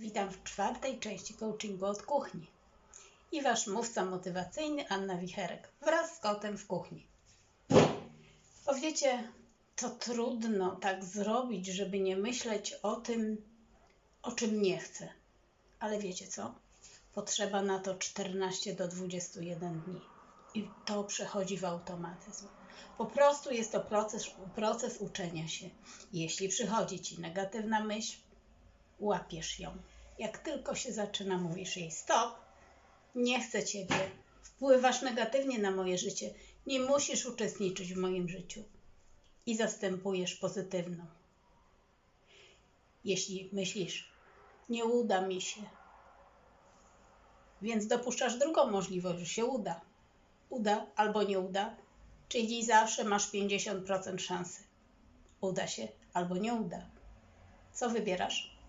Witam w czwartej części coachingu od kuchni. I wasz mówca motywacyjny Anna Wicherek wraz z kotem w kuchni. Bo wiecie, to trudno tak zrobić, żeby nie myśleć o tym, o czym nie chcę. Ale wiecie co? Potrzeba na to 14 do 21 dni. I to przechodzi w automatyzm. Po prostu jest to proces, proces uczenia się. Jeśli przychodzi ci negatywna myśl, łapiesz ją. Jak tylko się zaczyna, mówisz jej stop, nie chcę ciebie, wpływasz negatywnie na moje życie, nie musisz uczestniczyć w moim życiu i zastępujesz pozytywną. Jeśli myślisz, nie uda mi się, więc dopuszczasz drugą możliwość, że się uda. Uda albo nie uda, czyli zawsze masz 50% szansy. Uda się albo nie uda. Co wybierasz?